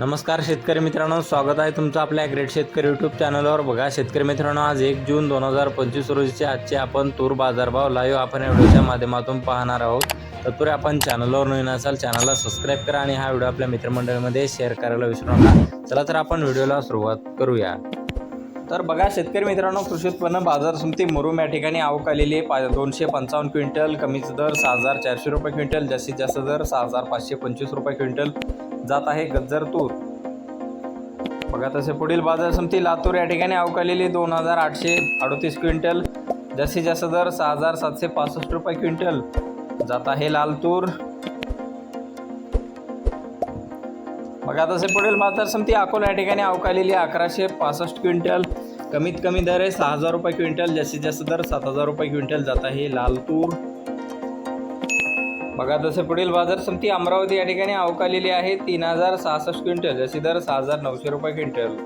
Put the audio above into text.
नमस्कार शेतकरी मित्रांनो स्वागत आहे तुमचं आपल्या ग्रेट शेतकरी यूट्यूब चॅनलवर बघा शेतकरी मित्रांनो आज एक जून दोन हजार पंचवीस रोजीचे आजचे आपण तूर बाजारभाव लाईव्ह आपण या व्हिडिओच्या माध्यमातून पाहणार आहोत. तत्पूर्वी आपण चॅनलवर नवीन असाल चॅनलला सबस्क्राईब करा आणि हा व्हिडिओ आपल्या मित्रमंडळीमध्ये शेअर करायला विसरू नका. चला तर आपण व्हिडिओला सुरुवात करूया. तर बघा शेतकरी मित्रांनो कृषी उत्पन्न बाजार समिती मुरुम या ठिकाणी आवक आलेली आहे. पा दोनशे पंचावन्न क्विंटल कमीच दर सहा हजार चारशे रुपये क्विंटल जास्तीत जास्त दर सहा हजार पाचशे पंचवीस रुपये क्विंटल जात आहे गज्जर तूर. बघा तसे पुढील बाजार समिती लातूर या ठिकाणी आवक आलेली दोन हजार आठशे अडतीस क्विंटल जास्तीत जास्त दर सहा हजार सातशे पासष्ट रुपये क्विंटल जात आहे लाल तूर. बघा तसे पुढील बाजार समिती अकोला या ठिकाणी अवकालेली अकराशे पासष्ट क्विंटल. कमीत कमी दर आहे सहा हजार रुपये क्विंटल. जास्तीत जास्त दर सात हजार रुपये क्विंटल जात आहे लाल तूर बघा तसे पुढील बाजार समिती अमरावती या ठिकाणी अवकालेली आहे तीन हजार सहासष्ट क्विंटल. जशी दर सहा हजार नऊशे रुपये क्विंटल.